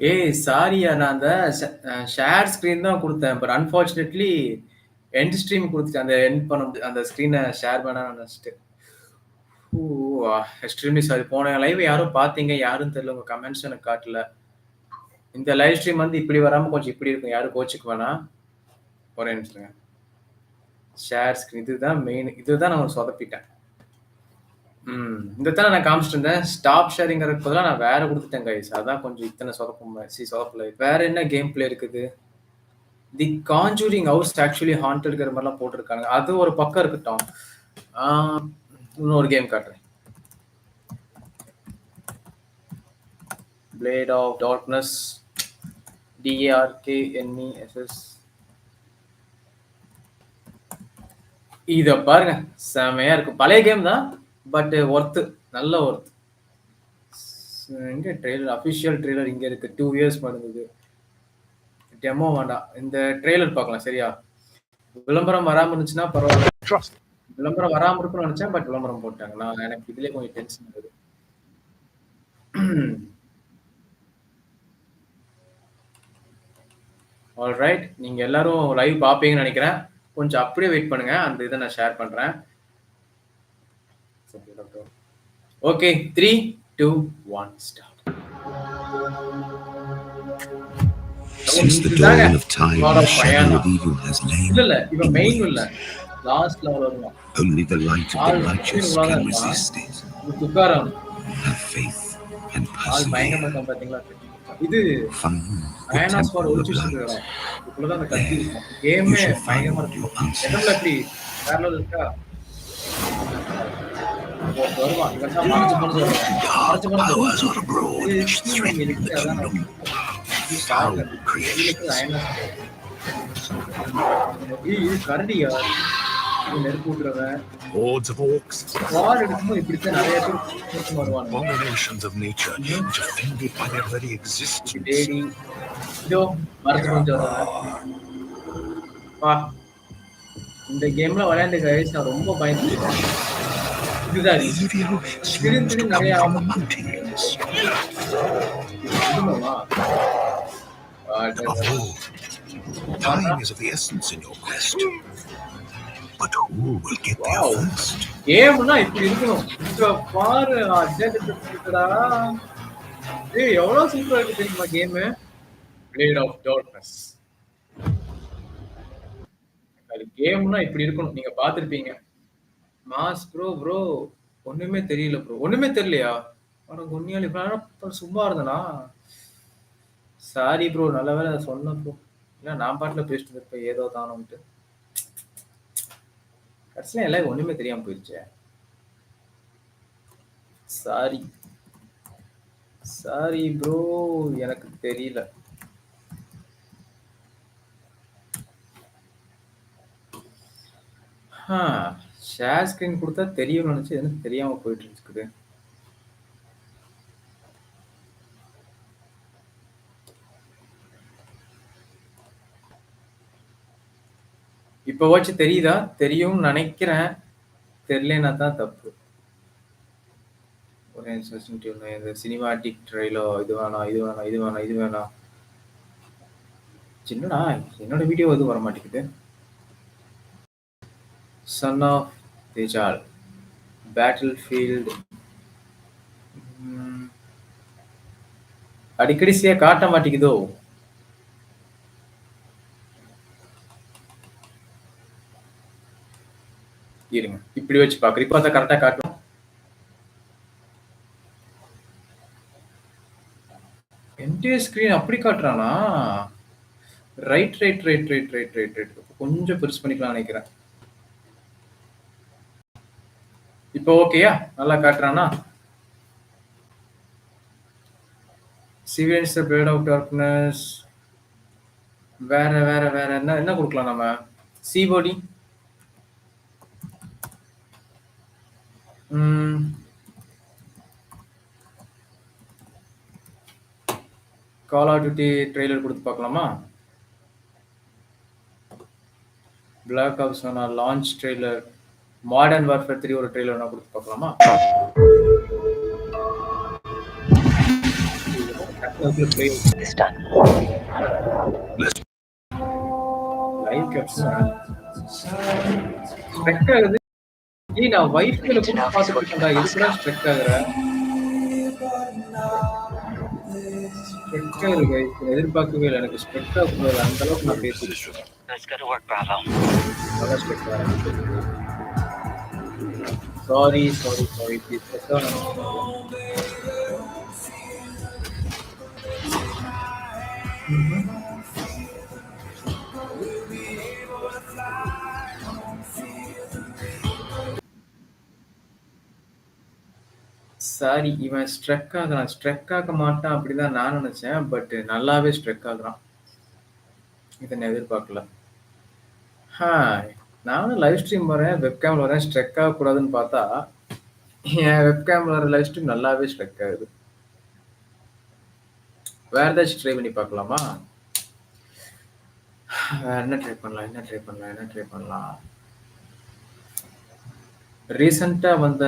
ஏய் சாரியா நான் அந்த ஷேர் ஸ்க்ரீன் தான் கொடுத்தேன் பட் அன்ஃபார்ச்சுனேட்லி எண்ட் ஸ்ட்ரீம் கொடுத்துட்டு அந்த எண்ட் பண்ண முடி அந்த ஸ்க்ரீனை ஷேர் பண்ண நினச்சிட்டு ஓ! Extremely sorry. போன லைவ் யாரும் பார்த்தீங்க? யாருன்னு தெரியல. உங்கள் கமெண்ட்ஸ் எனக்கு காட்டல. இந்த லைவ் ஸ்ட்ரீம் வந்து இப்படி வராமல் கொஞ்சம் இப்படி இருக்கும். யாரும் கோச்சுக்கு வேணாம். ஒரே நிமிஷம் ஷேர் ஸ்க்ரீன் இதுதான் மெயின். இதுதான் நான் சொதப்பிட்டேன். ம். இந்த தானே நான் காமிச்சிட்டு இருந்தேன். ஸ்டாப் ஷேரிங்கிறதுக்கு பதிலா நான் வேற குடுத்துட்டேன் கைஸ். அதான் கொஞ்சம் இத்தன சொதப்பும் சி சொதப்பல. வேற என்ன கேம் பிளே இருக்குது? தி கான்ஜூரிங் ஹவுஸ் ஆக்சுவலி ஹாண்டட்ங்கிற மாதிரிலாம் போட்டிருக்காங்க அது ஒரு பக்கம் இருக்கட்டும். ஆ இன்னொரு கேம் காட்டுறேன். பிளேட் ஆஃப் டார்க்னஸ் டிஏஆர்கேஎன்இஎஸ்எஸ் இத பாருங்க. செமையா இருக்கும் பழைய கேம் தான். But worth. நல்ல ஒர்த். எங்க ட்ரெய்லர் அபிஷியல் ட்ரெய்லர் இங்க இருக்கு. 2 இயர்ஸ் இருந்தது. டெமோ வேண்டாம். இந்த ட்ரெய்லர் பார்க்கலாம் சரியா? விளம்பரம் வராம இருந்துச்சுன்னா. Trust. விளம்பரம் வராம இருக்கும்னு நெனச்சேன். பட் விளம்பரம் போட்டாங்க. நான் எனக்கு இதுலயே கொஞ்சம் டென்ஷன் ஆகுது. ஆல்ரைட். நீங்க எல்லாரும் லைவ் பார்ப்பீங்கன்னு நெனைக்கிறேன். கொஞ்சம் அப்படியே வெயிட் பண்ணுங்க. அந்த இத நான் ஷேர் பண்றேன். Okay. 3, 2, 1 start. Since the dawn of time, the shadow of evil has lain. இல்ல, இல்ல. இவன் in மெயின் wait. இல்ல. லாஸ்ட் லெவல் வருவான். Only the light of the righteous can தான் resist it. Have faith and persevere. இது Find the அயனா squad temple of ஒழிச்சு. இதுக்குள்ளதான் அந்த கத்தி இருக்கும். You கேமே shall பயங்கரமா find your இருக்கும். எடம்ல எப்படி வேற இருக்கா? வருவான். இவன் மறைச்சு மறைச்சு வருவான். மறைச்சு கரடியா? நெருப்பு விட்டுறவன். Hordes of orcs, abominations of nature, defended by their very existence. இந்த கேம்ல விளையாண்டு கைஸ் நான் ரொம்ப பயந்துட்டேன் இதுதான்? Above all, time is of the essence in your quest. But who will get there Wow. first? கேம்னா இப்படி இருக்கணும். இங்க பாரு அட்ஜெக்ட் இருக்குடா. ஏய் எவ்வளவு சூப்பரா இருக்கு தெரியுமா கேம் பிளேட் ஆஃப் டார்க்னஸ் அது கேம்னா இப்படி இருக்கணும். நீங்க பாத்திருப்பீங்க மாஸ் ப்ரோ ப்ரோ ஒண்ணுமே தெரியல ப்ரோ ஒண்ணுமே தெரியலையா? உனக்கு குன்னியால் இப்போ சும்மா இருந்தனா? சாரி ப்ரோ நல்ல வேலை சொன்னேன் ப்ரோ இல்லை நான் பாட்டுல பேசிட்டு இருப்பேன் ஏதோ தானோன்ட்டு. கடைசியில் எல்லாம் ஒண்ணுமே தெரியாமல் போயிடுச்சே சாரி சாரி ப்ரோ எனக்கு தெரியல. ஷேர் ஸ்க்ரீன் கொடுத்தா தெரியும்னு நினச்சி எனக்கு தெரியாமல் போயிட்டு இருக்குது இப்போ வச்சு தெரியுதா? தெரியும்னு நினைக்கிறேன். தெரியலனா தான் தப்பு. ஒரே இந்த சினிமாட்டிக் ட்ரைலோ இது வேணாம் இது வேணாம் இது வேணாம் இது வேணாம். சின்னடா என்னோட வீடியோ எதுவும் வர மாட்டேங்குது சன் ஆஃப் தேஜால் are ஃபீல்டு அடிக்கடி சே காட்ட மாட்டேங்குதோ? இருங்க இப்படி வச்சு பாக்குறேன் இப்போ அதை கரெக்டாக காட்டும் என்டையர் ஸ்கிரீன் அப்படி காட்டுறானா? Right right right right right right right கொஞ்சம் பெருசு பண்ணிக்கலாம் நினைக்கிறேன். இப்போ ஓகேயா நல்லா காட்டுறானா? சிவியன்ஸ் பேர்ட் ஆஃப் டார்க்னஸ் வேற வேற வேற என்ன என்ன கொடுக்கலாம் நம்ம? சிபோடி கால் ஆஃப் டியூட்டி ட்ரெய்லர் கொடுத்து பார்க்கலாமா? பிளாக் ஆப்ஸ் வேணா launch trailer modern warfare three ஒரு ட்ரெய்லர் வேணா கொடுத்து பார்க்கலாமா? லைவ் கேப்ஷன் ஏய் நான் வைஃபைல கூட பார்த்துட்டு இருக்கேன்டா. எதுக்குடா ஸ்ட்ரக் ஆகுற? ஸ்ட்ரக் ஆகுது. நான் எதிர்பார்க்கவே இல்லை. எனக்கு ஸ்ட்ரக் ஆகக்கூடாது. அந்த அளவுக்கு நான் பேசிட்டு. அதான் ஸ்ட்ரக் ஆகுது. சாரி சாரி சாரி சாரி இவன் ஸ்ட்ரக் ஆகுறான். ஸ்ட்ரக் ஆக மாட்டான் அப்படிதான் நான் நினைச்சேன் பட் நல்லாவே ஸ்ட்ரக் ஆகுறான். இதை எதிர்பார்க்கல. ஹாய் நானும் லைவ் ஸ்ட்ரீம் வரேன் வெப்கேம்ல வரேன் ஸ்ட்ரெக் ஆகக்கூடாதுன்னு பார்த்தா என் வெப்கேம்ல வர லைவ் ஸ்ட்ரீம் நல்லாவே ஸ்ட்ரக் ஆகுது. வேற ஏதாச்சும் ட்ரை பண்ணி பார்க்கலாமா? வேற என்ன ட்ரை பண்ணலாம் என்ன ட்ரை பண்ணலாம் என்ன ட்ரை பண்ணலாம்? ரீசண்டாக வந்த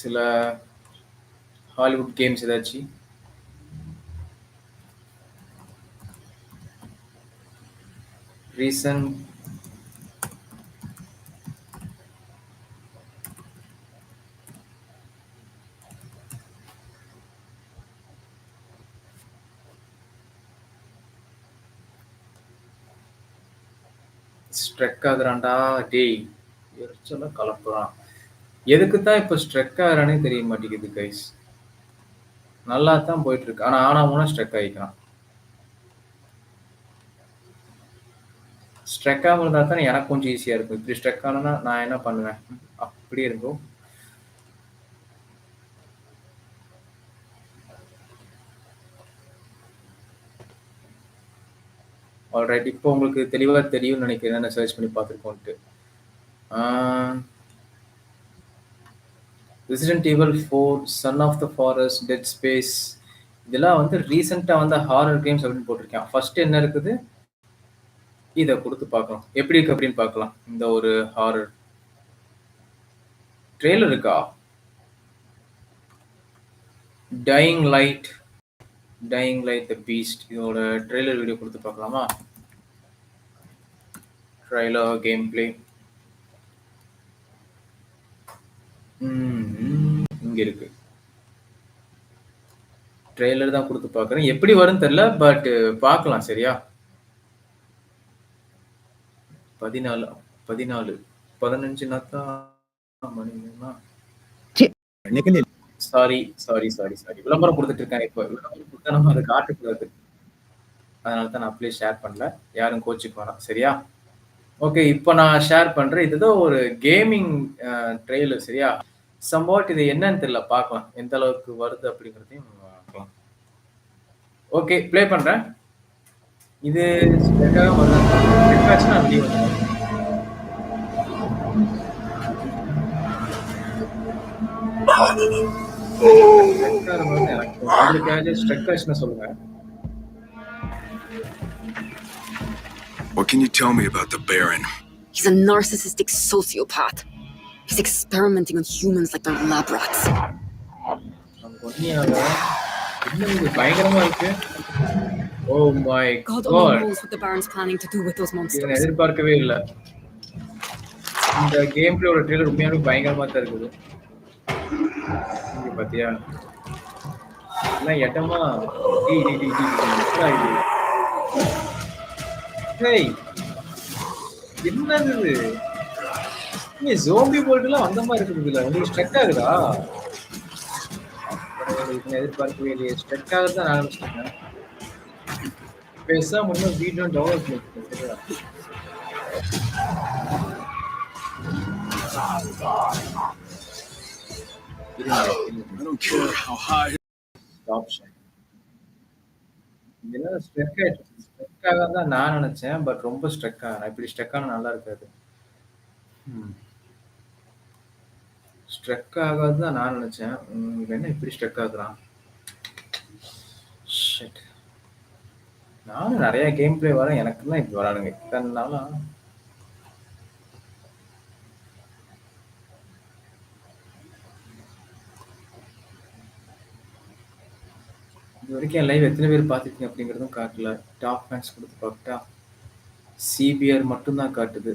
சில ஹாலிவுட் கேம்ஸ் ஏதாச்சும் ரீசன்ட் ஸ்ட்ரெக் ஆகுறான்டா டேய் எரிச்சலா கலப்புறான். எதுக்கு தான் இப்போ ஸ்ட்ரெக் ஆகிறானே தெரிய மாட்டேங்குது கைஸ் நல்லா தான் போயிட்டு இருக்கு ஆனா ஆனா மூணா ஸ்ட்ரெக் ஆகிக்கிறான் ஸ்ட்ரெக் ஆகுறதா இருந்தா தானே எனக்கு கொஞ்சம் ஈஸியா இருக்கும். இப்படி ஸ்ட்ரெக் ஆனால் நான் என்ன பண்ணுவேன்? அப்படியே இருக்கும். ஆல்ரைட் இப்போ உங்களுக்கு தெளிவாக தெரியும்னு நினைக்கிறேன். நான் சர்ச் பண்ணி பார்த்துருக்கோன்ட்டு. Resident evil four son of the forest dead space இதெல்லாம் வந்து ரீசெண்டாக வந்து ஹாரர் கேம்ஸ் அப்படின்னு போட்டிருக்கேன். ஃபர்ஸ்ட் என்ன இருக்குது? இதை கொடுத்து பார்க்கலாம். எப்படி இருக்கு அப்படின்னு பார்க்கலாம். இந்த ஒரு ஹாரர் ட்ரெய்லர் இருக்கா? Dying light dying light the beast இதோட ட்ரெய்லர் வீடியோ கொடுத்து பார்க்கலாமா? ட்ரெய்லர் கேம் பிளே இங்க இருக்கு. ட்ரெய்லர் தான் கொடுத்து பார்க்குறேன். எப்படி வரும்னு தெரியல பட் பார்க்கலாம் சரியா? பதினாலு பதினாலு பதினஞ்சுனா தான் மணினா சாரி சாரி சாரி சாரி விளம்பரம் கொடுத்துட்டு இருக்கேன் இப்போ. விளம்பரம் கொடுத்தா நம்ம அது காட்டக்கூடாது அதனால தான் நான் அப்படியே ஷேர் பண்ணல. யாரும் கோச்சுக்கு வேணாம். சரியா? ஓகே இப்போ நான் ஷேர் பண்றேன். இதுதான் ஒரு கேமிங் ட்ரெயிலர் சரியா? சம்பாட் இது என்னன்னு தெரியல. பார்க்கலாம். எந்த அளவுக்கு வருது அப்படிங்கிறதையும் பார்க்கலாம். ஓகே ப்ளே பண்றேன். இது வெளியே வந்துடும் உங்களுக்கு ஸ்ட்ரெக் ஆச்சுன்னு சொல்லுங்க What can you tell me about the Baron? He's a narcissistic sociopath. He's experimenting on humans like they're lab rats. நமக்கு ஒன்னியாக இன்னும் இது பயங்கரமா இருக்கு oh my God only God knows what the Baron's planning to do with those இதை நான் monsters. எதிர்பார்க்கவே இல்லை இந்த கேம் பிளேயோட ட்ரெய்லர் உண்மையாவே பயங்கரமா தான் இருக்குது பார்த்தியா என்ன எல்லாம் இடமா டி டி டி டி ஹேய் என்னது இது? நீ ஜோம்பி போல்ட்லாம் அந்த மாதிரி இருக்குது இல்லை உங்களுக்கு ஸ்ட்ரக் ஆகுதா? எதிர்பார்க்கவே இல்லையே. ஸ்ட்ரக் ஆகுது தான் நான் நினைச்சிட்டேன் பேசாம இன்னும் வீடியோ டவுன்லோட் பண்ணிருக்கேன் சரியா? I don't care how high. Option இதெல்லாம் ஸ்ட்ரெக் ஆயிடுச்சு ஸ்ட்ரெக் ஆக தான் நான் நினைச்சேன் பட் ரொம்ப ஸ்ட்ரெக் ஆகணும் இப்படி ஸ்ட்ரெக் ஆனா நல்லா இருக்காது. ஸ்ட்ரெக் ஆகாது தான் நான் நினைச்சேன். என்ன இப்படி ஸ்ட்ரெக் ஆகுறான். நானும் நிறைய கேம் பிளே வரேன் எனக்கு தான் இப்படி வரானுங்க. இத்தனை நாளா? இது வரைக்கும் என் லைவ் எத்தனை பேர் பார்த்துருக்கீங்க அப்படிங்கிறதும் காட்டல. டாப் ஃபேன்ஸ் கொடுத்து பார்க்கட்டா சிபிஆர் மட்டும்தான் காட்டுது.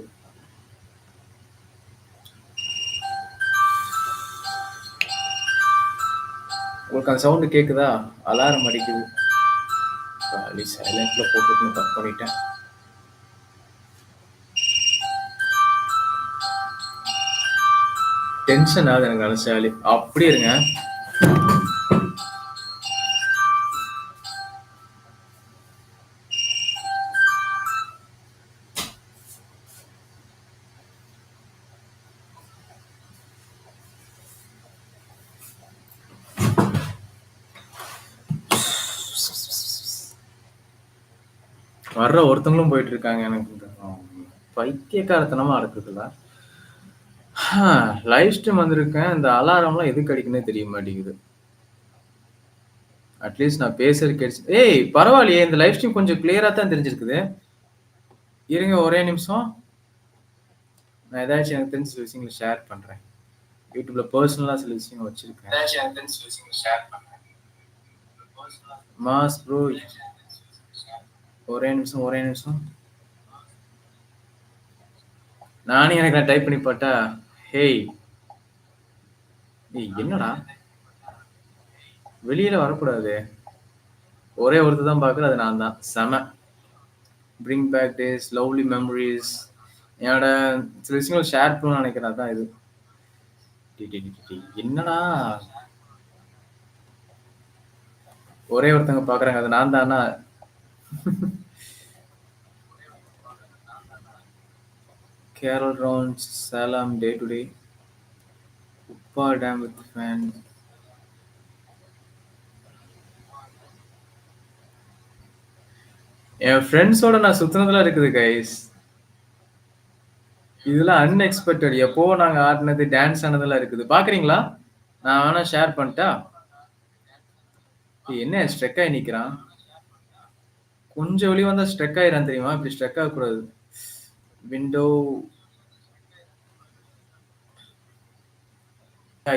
உங்களுக்கு அந்த சவுண்டு கேட்குதா அலாரம் அடிக்குது. காலி சைலண்டில் போட்டுக்கணும் தப்பு பண்ணிட்டேன். டென்ஷன் ஆகுது எனக்கு அலசாலி அப்படி இருங்க. வர்ற ஒருத்தவங்களும் போயிட்டு இருக்காங்க எனக்கு பைத்தியக்காரத்தனமா இருக்குதுல்ல லைவ் ஸ்ட்ரீம் வந்திருக்கேன். இந்த அலாரம்லாம் எதுக்கு அடிக்குன்னே தெரிய மாட்டேங்குது. அட்லீஸ்ட் நான் பேசுறது கேட்டு ஏய் பரவாயில்லையே இந்த லைவ் ஸ்ட்ரீம் கொஞ்சம் கிளியரா தான் தெரிஞ்சிருக்குது. இருங்க ஒரே நிமிஷம். நான் ஏதாச்சும் எனக்கு தெரிஞ்ச சில விஷயங்களை ஷேர் பண்றேன். யூடியூப்ல பர்சனலா சில விஷயங்கள் வச்சிருக்கேன். மாஸ் ப்ரோ ஒரே நிமிஷம் ஒரே நிமிஷம். நானே எனக்கு நான் டைப் பண்ணி பார்த்தா ஹேய் என்னடா? வெளியில வரக்கூடாது. ஒரே ஒருத்தர் தான் பார்க்குறது அது நான் தான். செம. Bring back days lovely memories என்னோட சில விஷயங்கள் ஷேர் பண்ணணும்னு நினைக்கிறேன் அதான் இது. என்னடா? ஒரே ஒருத்தங்க பாக்குறாங்க அது நான் தானா? Carol rounds Salem day to day உப்பா டேம் வித் ஃபேன் என் ஃப்ரெண்ட்ஸோட நான் சுத்தினதுல இருக்குது கைஸ் இதெல்லாம் அன்எக்ஸ்பெக்டட் எப்போ நாங்க ஆடினது டான்ஸ் ஆனதெல்லாம் இருக்குது. பாக்குறீங்களா? நான் வேணா ஷேர் பண்ணிட்டா? என்ன ஸ்ட்ரெக் ஆகி நிக்கிறான்? கொஞ்சம் வெளியே வந்தா ஸ்ட்ரெக் ஆயிரான் தெரியுமா? இப்படி ஸ்ட்ரெக் ஆகக்கூடாது. விண்டோ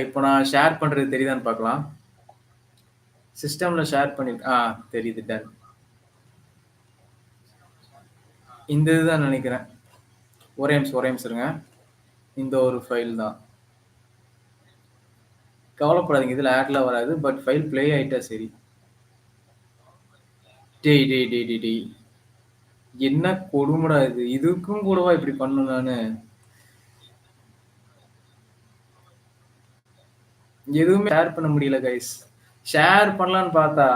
இப்போ நான் ஷேர் பண்றது தெரியுதான்னு பார்க்கலாம். சிஸ்டம்ல ஷேர் பண்ணி ஆ தெரியுது டன் இந்த இதுதான் நினைக்கிறேன். ஒரே நிமிஷம் ஒரே நிமிஷம் இருங்க. இந்த ஒரு ஃபைல் தான். கவலைப்படாதீங்க இதில் ஆட்லாம் வராது பட் ஃபைல் ப்ளே ஆகிட்டா சரி. டேய் டேய் டேய் டேய் டேய். என்ன கொடுமடா இது? இதுக்கும் கூடவா இப்படி பண்ணும் நானு? எதுவுமே ஷேர் பண்ண முடியல கைஸ் ஷேர் பண்ணலான்னு பார்த்தா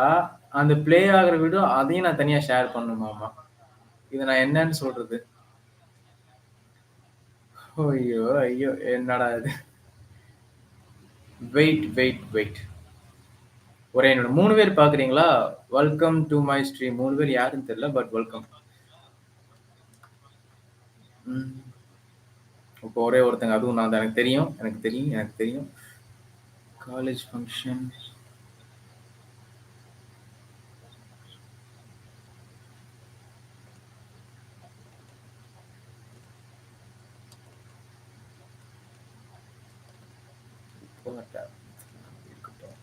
அந்த பிளே ஆகிற வீடியோ அதையும் நான் தனியாக ஷேர் பண்ணணுமாமா இது நான் என்னன்னு சொல்றது? ஐயோ ஐயோ என்னடா இது? வெயிட் வெயிட் வெயிட் ஒரே என்னோட மூணு பேர் பார்க்குறீங்களா? வெல்கம் டு மை ஸ்ட்ரீம் மூணு பேர் யாருன்னு தெரியல பட் வெல்கம் இப்போ ஒரே ஒருத்தங்க அதுவும் நான் எனக்கு தெரியும் எனக்கு தெரியும் எனக்கு தெரியும். காலேஜ் ஃபங்க்ஷன் இருக்கட்டும்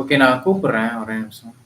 ஓகே நான் கூப்பிடுறேன் ஒரே நிமிஷம்.